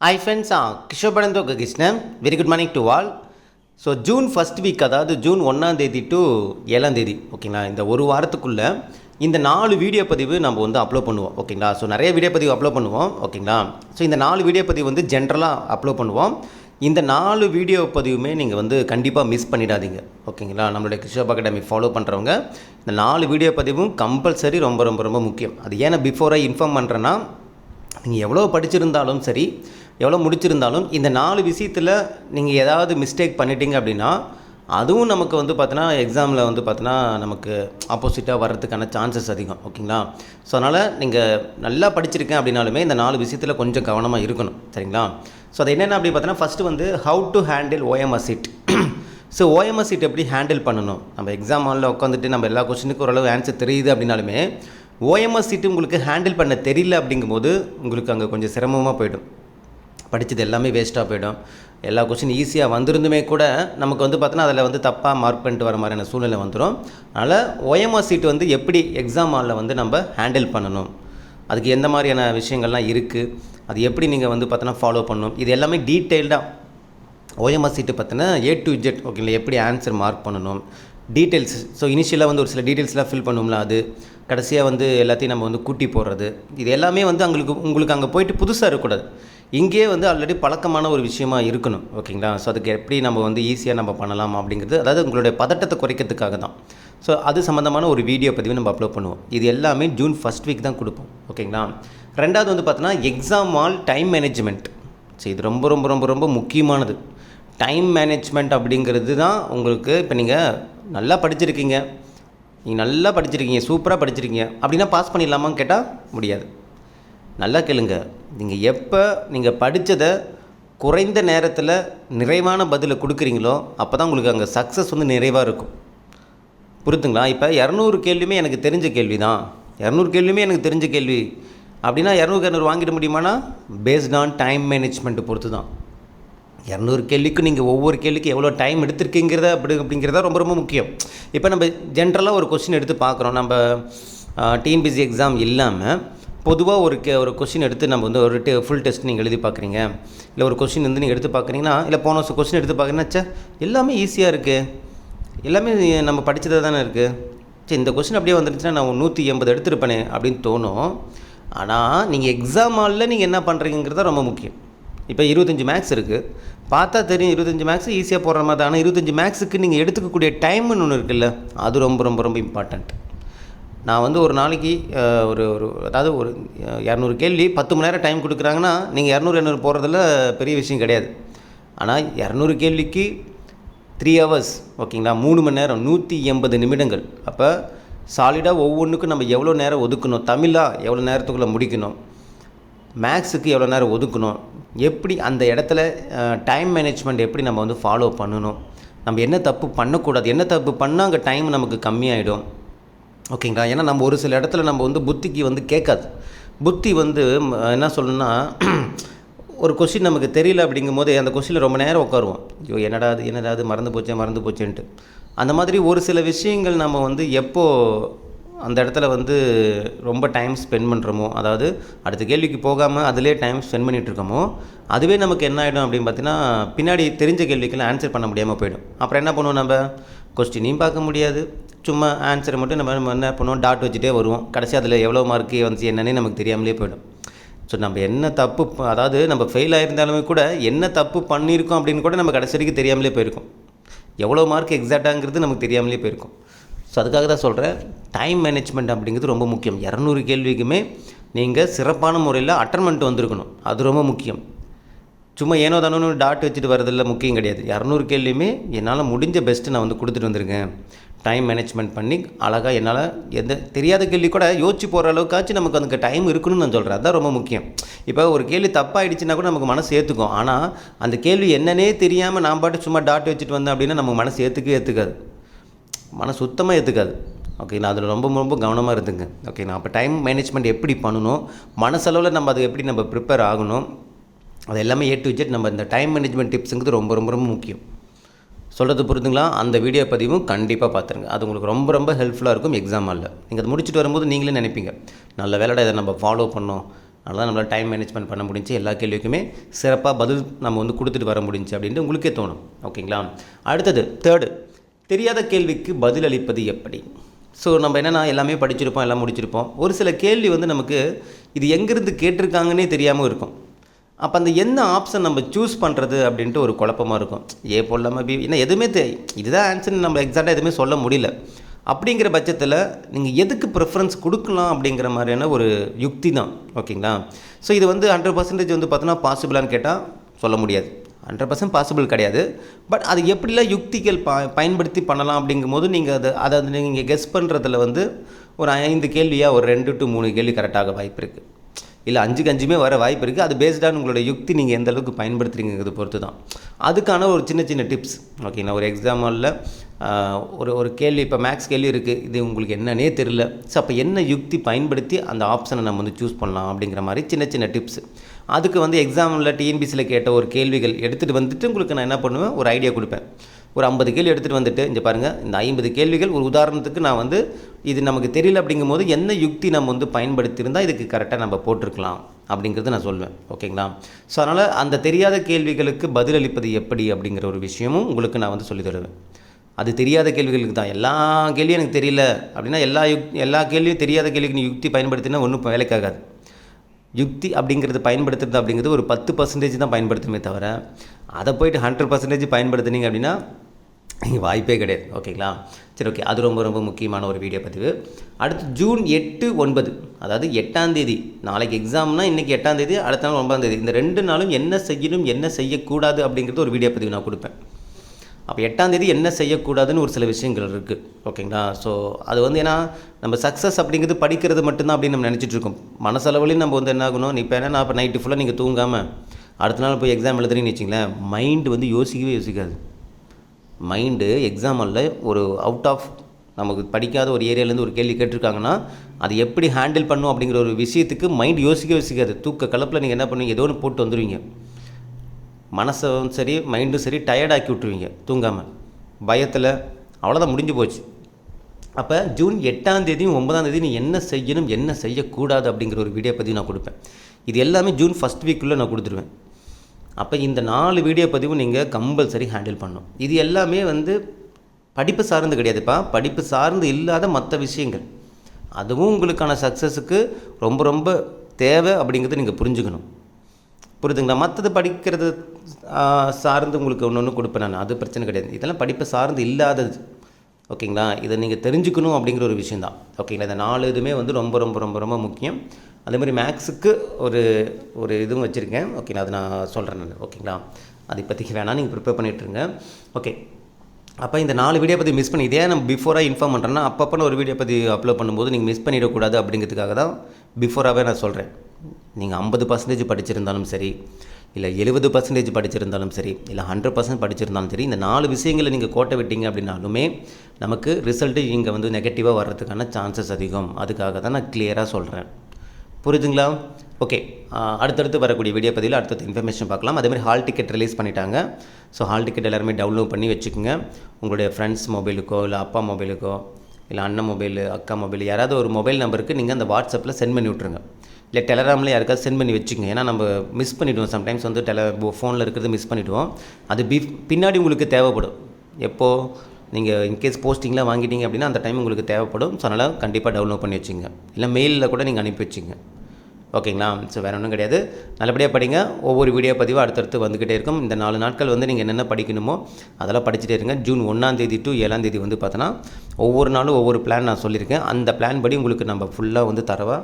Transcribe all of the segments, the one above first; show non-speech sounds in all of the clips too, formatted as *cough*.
I friends கிஷோபடந்தோ Krishnan very good morning to all so June first week அதாவது June ஒன்றாம் தேதி to ஏழாம் தேதி ஓகேங்களா இந்த ஒரு வாரத்துக்குள்ளே இந்த நாலு வீடியோ பதிவு நம்ம வந்து அப்லோட் பண்ணுவோம் ஓகேங்களா ஸோ நிறைய வீடியோ பதிவு அப்லோட் பண்ணுவோம் ஓகேங்களா ஸோ இந்த நாலு வீடியோ பதிவு வந்து ஜென்ரலாக அப்லோட் பண்ணுவோம். இந்த நாலு வீடியோ பதிவுமே நீங்கள் வந்து கண்டிப்பாக மிஸ் பண்ணிடாதீங்க ஓகேங்களா நம்மளுடைய கிஷோப் அகாடமி ஃபாலோ பண்ணுறவங்க இந்த நாலு வீடியோ பதிவும் கம்பல்சரி ரொம்ப ரொம்ப ரொம்ப முக்கியம். அது ஏன்னா பிஃபோராக இன்ஃபார்ம் பண்ணுறேன்னா நீங்கள் எவ்வளோ படிச்சிருந்தாலும் சரி எவ்வளோ முடிச்சிருந்தாலும் இந்த நாலு விஷயத்தில் நீங்கள் ஏதாவது மிஸ்டேக் பண்ணிட்டீங்க அப்படின்னா அதுவும் நமக்கு வந்து பார்த்தோன்னா எக்ஸாமில் வந்து பார்த்தோன்னா நமக்கு ஆப்போசிட்டாக வர்றதுக்கான சான்சஸ் அதிகம் ஓகேங்களா? ஸோ அதனால் நீங்கள் நல்லா படிச்சிருக்கேன் அப்படின்னாலுமே இந்த நாலு விஷயத்தில் கொஞ்சம் கவனமாக இருக்கணும் சரிங்களா? ஸோ அது என்னென்ன அப்படி பார்த்தோன்னா ஃபஸ்ட்டு வந்து how to handle OMS sheet so OMS sheet எப்படி ஹேண்டில் பண்ணணும்? நம்ம எக்ஸாம் ஹாலில் உட்காந்துட்டு நம்ம எல்லா கொஸ்டினுக்கும் ஓரளவு ஆன்சர் தெரியுது அப்படின்னாலுமே ஓஎம்எஸ் சீட்டு உங்களுக்கு ஹேண்டில் பண்ண தெரியல அப்படிங்கும்போது உங்களுக்கு அங்கே கொஞ்சம் சிரமமாக போயிடும் படித்தது எல்லாமே வேஸ்ட்டாக போயிடும். எல்லா கொஸ்டின் ஈஸியாக வந்திருந்துமே கூட நமக்கு வந்து பார்த்தோன்னா அதில் வந்து தப்பாக மார்க் பண்ணிட்டு வர மாதிரியான சூழ்நிலை வந்துடும் அதனால் ஓஎம்ஆர் சீட் வந்து எப்படி எக்ஸாம் ஹாலில் வந்து நம்ம ஹேண்டில் பண்ணணும்? அதுக்கு எந்த மாதிரியான விஷயங்கள்லாம் இருக்குது அது எப்படி நீங்கள் வந்து பார்த்தோன்னா ஃபாலோ பண்ணணும்? இது எல்லாமே டீட்டெயில்டாக ஓஎம்ஆர் சீட்டு பார்த்தோன்னா ஏ டு ஜெட் ஓகேங்களா எப்படி ஆன்சர் மார்க் பண்ணணும்? டீட்டெயில்ஸ் ஸோ இனிஷியலாக வந்து ஒரு சில டீட்டெயில்ஸ்லாம் ஃபில் பண்ணுவோம்ல அது. கடைசியாக வந்து எல்லாத்தையும் நம்ம வந்து கூட்டி போடுறது. இது எல்லாமே வந்து அவங்களுக்கு உங்களுக்கு அங்கே போயிட்டு புதுசாக இருக்கக்கூடாது. இங்கேயே வந்து ஆல்ரெடி பழக்கமான ஒரு விஷயமா இருக்கணும். ஓகேங்களா? ஸோ அதுக்கு எப்படி நம்ம வந்து ஈஸியாக நம்ம பண்ணலாம் அப்படிங்கிறது அதாவது உங்களுடைய பதட்டத்தை குறைக்கிறதுக்காக தான். ஸோ அது சம்மந்தமான ஒரு வீடியோ பதிவு நம்ம அப்லோட் பண்ணுவோம். இது எல்லாமே ஜூன் ஃபஸ்ட் வீக் தான் கொடுப்போம். ஓகேங்களா? ரெண்டாவது வந்து பார்த்தோன்னா exam all time management so இது ரொம்ப ரொம்ப ரொம்ப ரொம்ப முக்கியமானது. டைம் மேனேஜ்மெண்ட் அப்படிங்கிறது தான் உங்களுக்கு இப்போ நீங்கள் நல்லா படிச்சிருக்கீங்க. நீங்கள் நல்லா படிச்சிருக்கீங்க சூப்பராக படிச்சிருக்கீங்க. அப்படின்னா பாஸ் பண்ணிடலாமான்னு கேட்டால் முடியாது. நல்லா கேளுங்க. நீங்கள் எப்போ நீங்கள் படித்ததை குறைந்த நேரத்தில் நிறைவான பதிலை கொடுக்குறீங்களோ அப்போ தான் உங்களுக்கு அங்கே சக்ஸஸ் வந்து நிறைவாக இருக்கும். புரியுதுங்களா? இப்போ இரநூறு கேள்வியுமே எனக்கு தெரிஞ்ச கேள்வி தான் இரநூறு கேள்வியுமே எனக்கு தெரிஞ்ச கேள்வி. அப்படின்னா இரநூறு இரநூறு வாங்கிட முடியுமானா பேஸ்ட் ஆன் டைம் மேனேஜ்மெண்ட்டு பொறுத்து தான் இரநூறு கேள்விக்கு நீங்கள் ஒவ்வொரு கேள்விக்கு எவ்வளோ டைம் எடுத்திருக்கீங்கிறத அப்படி அப்படிங்கிறத ரொம்ப ரொம்ப முக்கியம். இப்போ நம்ம ஜென்ரலாக ஒரு கொஸ்டின் எடுத்து பார்க்குறோம். நம்ம டிஎன்பிசி எக்ஸாம் இல்லாமல் பொதுவாக ஒரு கே ஒரு கொஷின் எடுத்து நம்ம வந்து ஒரு டெ ஃபுல் டெஸ்ட் நீங்கள் எழுதி பார்க்குறீங்க. இல்லை ஒரு கொஷின் வந்து நீங்கள் எடுத்து பார்க்குறீங்கன்னா இல்லை போன வருஷம் கொஸ்டின் எடுத்து பார்க்குறீங்கன்னா எல்லாமே ஈஸியாக இருக்குது எல்லாமே நம்ம படித்ததாக தானே இருக்குது சரி இந்த கொஷின் அப்படியே வந்துருச்சுன்னா நான் நூற்றி எண்பது எடுத்திருப்பேனே அப்படின்னு தோணும். ஆனால் நீங்கள் எக்ஸாம் ஹாலில் நீங்கள் என்ன பண்ணுறீங்கிறது தான் ரொம்ப முக்கியம். இப்போ இருபத்தஞ்சி மேக்ஸ் இருக்குது பார்த்தா தெரியும் இருபத்தஞ்சி மேக்ஸ் ஈஸியாக போடுற மாதிரி தான். ஆனால் இருபத்தஞ்சி மேக்ஸுக்கு நீங்கள் எடுத்துக்கக்கூடிய டைம்னு ஒன்று இருக்குல்ல அது ரொம்ப ரொம்ப ரொம்ப இம்பார்ட்டண்ட் நான் வந்து ஒரு நாளைக்கு ஒரு ஒரு அதாவது ஒரு இரநூறு கேள்வி பத்து மணி நேரம் டைம் கொடுக்குறாங்கன்னா நீங்கள் இரநூறு இரநூறு போகிறதுல பெரிய விஷயம் கிடையாது. ஆனால் இரநூறு கேள்விக்கு த்ரீ ஹவர்ஸ் ஓகேங்களா? மூணு மணி நேரம் நூற்றி எண்பது நிமிடங்கள். அப்போ சாலிடாக ஒவ்வொன்றுக்கும் நம்ம எவ்வளோ நேரம் ஒதுக்கணும்? தமிழாக எவ்வளோ நேரத்துக்குள்ளே முடிக்கணும்? மேக்ஸுக்கு எவ்வளோ நேரம் ஒதுக்கணும்? எப்படி அந்த இடத்துல டைம் மேனேஜ்மெண்ட் எப்படி நம்ம வந்து ஃபாலோ பண்ணணும்? நம்ம என்ன தப்பு பண்ணக்கூடாது? என்ன தப்பு பண்ணால் அங்கே டைம் நமக்கு கம்மியாயிடும். ஓகேங்களா ஏன்னா நம்ம ஒரு சில இடத்துல நம்ம வந்து புத்திக்கு வந்து கேட்காது. புத்தி வந்து என்ன சொல்லணும்னா *clears throat* ஒரு கொஷின் நமக்கு தெரியல அப்படிங்கும்போது அந்த கொஷினில் ரொம்ப நேரம் உட்காருவோம். ஐயோ என்னடா அது என்னடா அது மறந்து போச்சே மறந்து போச்சேன்ட்டு. அந்த மாதிரி ஒரு சில விஷயங்கள் நம்ம வந்து எப்போது அந்த இடத்துல வந்து ரொம்ப டைம் ஸ்பெண்ட் பண்ணுறோமோ அதாவது அடுத்த கேள்விக்கு போகாமல் அதிலே டைம் ஸ்பெண்ட் பண்ணிகிட்டு இருக்கோமோ அதுவே நமக்கு என்ன ஆகிடும் அப்படின்னு பார்த்தீங்கன்னா பின்னாடி தெரிஞ்ச கேள்விக்கெல்லாம் ஆன்சர் பண்ண முடியாமல் போயிடும். அப்புறம் என்ன பண்ணுவோம் நம்ம? கொஸ்டினையும் பார்க்க முடியாது. சும்மா ஆன்சரை மட்டும் நம்ம நம்ம என்ன பண்ணுவோம்? டாட் வச்சுட்டே வருவோம். கடைசி அதில் எவ்வளோ மார்க்கு வந்துச்சு என்னன்னே நமக்கு தெரியாமலே போயிடும். ஸோ நம்ம என்ன தப்பு அதாவது நம்ம ஃபெயில் ஆகியிருந்தாலுமே கூட என்ன தப்பு பண்ணியிருக்கோம் அப்படின்னு கூட நம்ம கடைசி வரைக்கும் தெரியாமலே போயிருக்கோம். எவ்வளோ மார்க் எக்ஸாக்டாங்கிறது நமக்கு தெரியாமலே போயிருக்கும். ஸோ அதுக்காக தான் சொல்கிறேன் டைம் மேனேஜ்மெண்ட் அப்படிங்கிறது ரொம்ப முக்கியம். இரநூறு கேள்விக்குமே நீங்கள் சிறப்பான முறையில் அட்டர்மெண்ட் வந்திருக்கணும். அது ரொம்ப முக்கியம். சும்மா ஏனோ தானோன்னு டாட் வச்சுட்டு வரதில்ல முக்கியம் கிடையாது. இரநூறு கேள்வியுமே என்னால் முடிஞ்ச பெஸ்ட்டு நான் வந்து கொடுத்துட்டு வந்திருக்கேன். டைம் மேனேஜ்மெண்ட் பண்ணி அழகாக என்னால் எந்த தெரியாத கேள்வி கூட யோசிச்சு போகிற அளவுக்காச்சும் நமக்கு அதுக்கு டைம் இருக்கணும்னு நான் சொல்கிறேன் அதுதான் ரொம்ப முக்கியம். இப்போ ஒரு கேள்வி தப்பாகிடுச்சுன்னா கூட நமக்கு மனசு ஏற்றுக்கும் ஆனால் அந்த கேள்வி என்னன்னே தெரியாமல் நான் பாட்டு சும்மா டாட் வச்சுட்டு வந்தேன் அப்படின்னா நமக்கு மனசு ஏற்றுக்கவே ஏற்றுக்காது மனசு சுத்தமாக ஏற்றுக்காது ஓகே நான் அதில் ரொம்ப ரொம்ப கவனமாக இருந்துங்க. ஓகே நான் அப்போ டைம் மேனேஜ்மெண்ட் எப்படி பண்ணணும் மனசளவில் நம்ம அது எப்படி நம்ம ப்ரிப்பேர் ஆகணும் அது எல்லாமே ஏ டு ஜெட் நம்ம இந்த டைம் மேனேஜ்மெண்ட் டிப்ஸுங்கிறது ரொம்ப ரொம்ப ரொம்ப முக்கியம். சொல்கிறது புரிதுங்களா? அந்த வீடியோ பதிவும் கண்டிப்பாக பார்த்துருங்க அது உங்களுக்கு ரொம்ப ரொம்ப ஹெல்ப்ஃபுல்லாக இருக்கும் எக்ஸாம் இல்லை நீங்கள் அதை முடிச்சுட்டு வரும்போது நீங்களே நினைப்பீங்க. நல்ல வேலைடா இதை நம்ம ஃபாலோ பண்ணோம். அதனால் நம்மளால் டைம் மேனேஜ்மெண்ட் பண்ண முடிஞ்சு எல்லா கேள்விக்குமே சிறப்பாக பதில் நம்ம வந்து கொடுத்துட்டு வர முடிஞ்சு அப்படின்ட்டு உங்களுக்கே தோணும். ஓகேங்களா அடுத்தது தேர்டு தெரியாத கேள்விக்கு பதில் அளிப்பது எப்படி? ஸோ நம்ம என்னென்னா எல்லாமே படிச்சிருப்போம் எல்லாம் முடிச்சிருப்போம். ஒரு சில கேள்வி வந்து நமக்கு இது எங்கேருந்து கேட்டிருக்காங்கன்னே தெரியாமல் இருக்கும். அப்போ அந்த என்ன ஆப்ஷன் நம்ம சூஸ் பண்ணுறது அப்படின்ட்டு ஒரு குழப்பமாக இருக்கும். ஏ போடலாமா பி ஏன்னா எதுவுமே தெ இதுதான் ஆன்சர்னு நம்ம எக்ஸாக்டாக எதுவுமே சொல்ல முடியல. அப்படிங்கிற பட்சத்தில் நீங்கள் எதுக்கு ப்ரிஃபரன்ஸ் கொடுக்கலாம் அப்படிங்கிற மாதிரியான ஒரு யுக்தி தான். ஓகேங்களா? ஸோ இது வந்து ஹண்ட்ரட் பர்சன்டேஜ் வந்து பார்த்தோன்னா பாசிபிளான்னு கேட்டால் சொல்ல முடியாது. ஹண்ட்ரட் பர்சன்ட் பாசிபிள் கிடையாது. பட் அது எப்படிலாம் யுக்திகள் ப பயன்படுத்தி பண்ணலாம் அப்படிங்கும்போது நீங்கள் அதை அதை நீங்கள் கெஸ் பண்ணுறதுல வந்து ஒரு ஐந்து கேள்வியாக ஒரு ரெண்டு டு மூணு கேள்வி கரெக்டாக வாய்ப்பு இருக்குது இல்லை அஞ்சுக்கு அஞ்சுமே வர வாய்ப்பு இருக்குது அது பேஸ்டான உங்களோட யுக்தி நீங்கள் எந்த அளவுக்கு பயன்படுத்துறீங்கிறது பொறுத்து தான் அதுக்கான ஒரு சின்ன சின்ன டிப்ஸ் ஓகேங்களா ஒரு எக்ஸாம்பிளில் ஒரு ஒரு கேள்வி இப்போ மேக்ஸ் கேள்வி இருக்குது இது உங்களுக்கு என்னன்னே தெரில ஸோ அப்போ என்ன யுக்தி பயன்படுத்தி அந்த ஆப்ஷனை நம்ம வந்து சூஸ் பண்ணலாம் அப்படிங்கிற மாதிரி சின்ன சின்ன டிப்ஸ் அதுக்கு வந்து எக்ஸாமில் டிஎன்பிசியில் கேட்ட ஒரு கேள்விகள் எடுத்துகிட்டு வந்துட்டு உங்களுக்கு நான் என்ன பண்ணுவேன்? ஒரு ஐடியா கொடுப்பேன். ஒரு ஐம்பது கேள்வி எடுத்துகிட்டு வந்துட்டு இங்கே பாருங்கள் இந்த ஐம்பது கேள்விகள் ஒரு உதாரணத்துக்கு நான் வந்து இது நமக்கு தெரியல அப்படிங்கும்போது என்ன யுக்தி நம்ம வந்து பயன்படுத்தியிருந்தால் இதுக்கு கரெக்டாக நம்ம போட்டிருக்கலாம் அப்படிங்கிறது நான் சொல்வேன். ஓகேங்களா? ஸோ அதனால் அந்த தெரியாத கேள்விகளுக்கு பதிலளிப்பது எப்படி அப்படிங்கிற ஒரு விஷயமும் உங்களுக்கு நான் வந்து சொல்லித் தருவேன். அது தெரியாத கேள்விகளுக்கு தான். எல்லா கேள்வியும் எனக்கு தெரியல அப்படின்னா எல்லா யுக் எல்லா கேள்வியும் தெரியாத கேள்விக்கு நீ யுக்தி பயன்படுத்தினா ஒன்றும் வேலைக்காகாது. யுக்தி அப்படிங்கிறது பயன்படுத்துறது அப்படிங்கிறது ஒரு பத்து பர்சன்டேஜ் தான் பயன்படுத்துமே தவிர அதை போயிட்டு ஹண்ட்ரட் பர்சன்டேஜ் பயன்படுத்துனீங்க அப்படின்னா இங்கே வாய்ப்பே கிடையாது. ஓகேங்களா சரி ஓகே அது ரொம்ப ரொம்ப முக்கியமான ஒரு வீடியோ பதிவு. அடுத்து ஜூன் எட்டு ஒன்பது. அதாவது எட்டாம் தேதி. நாளைக்கு எக்ஸாம்னா இன்றைக்கி எட்டாம் தேதி அடுத்த நாள் ஒன்பதாம் தேதி. இந்த ரெண்டு நாளும் என்ன செய்யணும் என்ன செய்யக்கூடாது அப்படிங்கிறது ஒரு வீடியோ பதிவு நான் கொடுப்பேன். அப்போ எட்டாம் தேதி என்ன செய்யக்கூடாதுன்னு ஒரு சில விஷயங்கள் இருக்குது ஓகேங்களா? ஸோ அது வந்து ஏன்னா நம்ம சக்ஸஸ் அப்படிங்கிறது படிக்கிறது மட்டும்தான் அப்படின்னு நம்ம நினச்சிட்ருக்கோம் மனசளவுலையும் நம்ம வந்து என்ன ஆகணும் இப்போ என்ன இப்போ நைட்டு ஃபுல்லாக நீங்கள் தூங்காமல் அடுத்த நாள் போய் எக்ஸாம் எழுதுறீங்கன்னு வச்சிங்களேன் மைண்டு வந்து யோசிக்கவே யோசிக்காது. மைண்டு எக்ஸாமில் ஒரு அவுட் ஆஃப் நமக்கு படிக்காத ஒரு ஏரியாலேருந்து ஒரு கேள்வி கேட்டிருக்காங்கன்னா அது எப்படி ஹேண்டில் பண்ணும் அப்படிங்கிற ஒரு விஷயத்துக்கு மைண்ட் யோசிக்க யோசிக்காது. தூக்க கலப்பில் நீங்கள் என்ன பண்ணுவீங்க? ஏதோ ஒன்று போட்டு வந்துடுவீங்க மனசும் சரி மைண்டும் சரி டயர்டாக்கி விட்ருவீங்க தூங்காமல். பயத்தில் அவ்வளோதான் முடிஞ்சு போச்சு. அப்போ ஜூன் எட்டாம் தேதியும் ஒன்பதாம் தேதி நீ என்ன செய்யணும் என்ன செய்யக்கூடாது அப்படிங்கிற ஒரு வீடியோ பதிவு நான் கொடுப்பேன். இது எல்லாமே ஜூன் ஃபஸ்ட் வீக்குள்ளே நான் கொடுத்துருவேன். அப்போ இந்த நாலு வீடியோ பதிவும் நீங்கள் கம்பல்சரி ஹேண்டில் பண்ணணும். இது எல்லாமே வந்து படிப்பு சார்ந்து கிடையாதுப்பா. படிப்பு சார்ந்து இல்லாத மற்ற விஷயங்கள். அதுவும் உங்களுக்கான சக்ஸஸுக்கு ரொம்ப ரொம்ப தேவை அப்படிங்கிறத நீங்கள் புரிஞ்சுக்கணும். புரியுதுங்களா மற்றது படிக்கிறது சார்ந்து உங்களுக்கு ஒன்று ஒன்று கொடுப்பேன் நான். அது பிரச்சனை கிடையாது. இதெல்லாம் படிப்பு சார்ந்து இல்லாதது. ஓகேங்களா? இதை நீங்கள் தெரிஞ்சுக்கணும் அப்படிங்கிற ஒரு விஷயந்தான் ஓகேங்களா? இந்த நாலு இதுவுமே வந்து ரொம்ப ரொம்ப ரொம்ப ரொம்ப முக்கியம். அதே மாதிரி மேக்ஸுக்கு ஒரு ஒரு இதுவும் வச்சுருக்கேன். ஓகேங்களா? அது நான் சொல்கிறேன் நான். ஓகேங்களா? அது இப்போதைக்கு வேணாம் நீங்கள் ப்ரிப்பேர் பண்ணிட்டுருங்க ஓகே. அப்போ இந்த நாலு வீடியோ பற்றி மிஸ் பண்ணி இதே நம்ம பிஃபோராக இன்ஃபார்ம் பண்ணுறேன்னா அப்பப்போ ஒரு வீடியோ பற்றி அப்லோட் பண்ணும்போது நீங்கள் மிஸ் பண்ணிடக்கூடாது அப்படிங்கிறதுக்காக தான் பிஃபோராகவே நான் சொல்கிறேன் நீங்கள் ஐம்பது பர்சன்டேஜ் படிச்சிருந்தாலும் சரி இல்லை எழுபது பர்சன்டேஜ் படிச்சிருந்தாலும் சரி இல்லை ஹண்ட்ரட் பர்சன்ட் படிச்சிருந்தாலும் சரி இந்த நாலு விஷயங்களை நீங்கள் கோட்டை விட்டீங்க அப்படின்னாலுமே நமக்கு ரிசல்ட்டு இங்கே வந்து நெகட்டிவாக வர்றதுக்கான சான்சஸ் அதிகம். அதுக்காக தான் நான் கிளியராக சொல்கிறேன் புரியுதுங்களா? ஓகே அடுத்தடுத்து வரக்கூடிய வீடியோ பதிவில் அடுத்தடுத்து இன்ஃபர்மேஷன் பார்க்கலாம். அதேமாதிரி ஹால் டிக்கெட் ரிலீஸ் பண்ணிட்டாங்க. ஸோ ஹால் டிக்கெட் எல்லாருமே டவுன்லோட் பண்ணி வச்சுக்கோங்க. உங்களுடைய ஃப்ரெண்ட்ஸ் மொபைலுக்கோ இல்லை அப்பா மொபைலுக்கோ இல்லை அண்ணன் மொபைலு அக்கா மொபைல் யாராவது ஒரு மொபைல் நம்பருக்கு நீங்கள் அந்த வாட்ஸ்அப்பில் சென்ட் பண்ணி விட்ருங்க இல்லை டெலகிராமில் யாருக்காவது சென்ட் பண்ணி வச்சுங்க ஏன்னா நம்ம மிஸ் பண்ணிவிடுவோம் சம்டைம்ஸ் வந்து டெல ஃபோனில் இருக்கிறது மிஸ் பண்ணிவிடுவோம் அது பி பின்னாடி உங்களுக்கு தேவைப்படும். எப்போது நீங்கள் இன்கேஸ் போஸ்டிங்லாம் வாங்கிட்டீங்க அப்படின்னா அந்த டைம் உங்களுக்கு தேவைப்படும். ஸோ அதனால் கண்டிப்பாக டவுன்லோட் பண்ணி வச்சுங்க இல்லை மெயிலில் கூட நீங்கள் அனுப்பி வச்சுங்க ஓகேங்களா ஸோ வேறு ஒன்றும் கிடையாது. நல்லபடியாக படிங்க. ஒவ்வொரு வீடியோ பதிவும் அடுத்தடுத்து வந்துக்கிட்டே இருக்கும். இந்த நாலு நாட்கள் வந்து நீங்கள் என்னென்ன படிக்கணுமோ அதெல்லாம் படிச்சுட்டே இருங்க. ஜூன் ஒன்றாம் தேதி டு ஏழாம் தேதி வந்து பார்த்தோன்னா ஒவ்வொரு நாளும் ஒவ்வொரு பிளான் நான் சொல்லியிருக்கேன். அந்த பிளான் படி உங்களுக்கு நம்ம ஃபுல்லாக வந்து தரவாக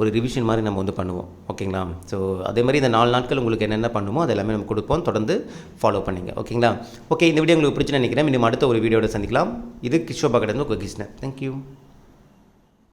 ஒரு ரிவிஷன் மாதிரி நம்ம வந்து பண்ணுவோம். ஓகேங்களா ஸோ அதே மாதிரி இந்த நாலு நாட்கள் உங்களுக்கு என்னென்ன பண்ணுமோ அது எல்லாமே நம்ம கொடுப்போம். தொடர்ந்து ஃபாலோ பண்ணிங்க. ஓகேங்களா ஓகே இந்த வீடியோ உங்களுக்கு பிடிச்சி நினைக்கிறேன். இன்னும் அடுத்த ஒரு வீடியோட சந்திக்கலாம். இது கிஷோபா கடந்து உங்கள் கிருஷ்ணன். தேங்க்யூ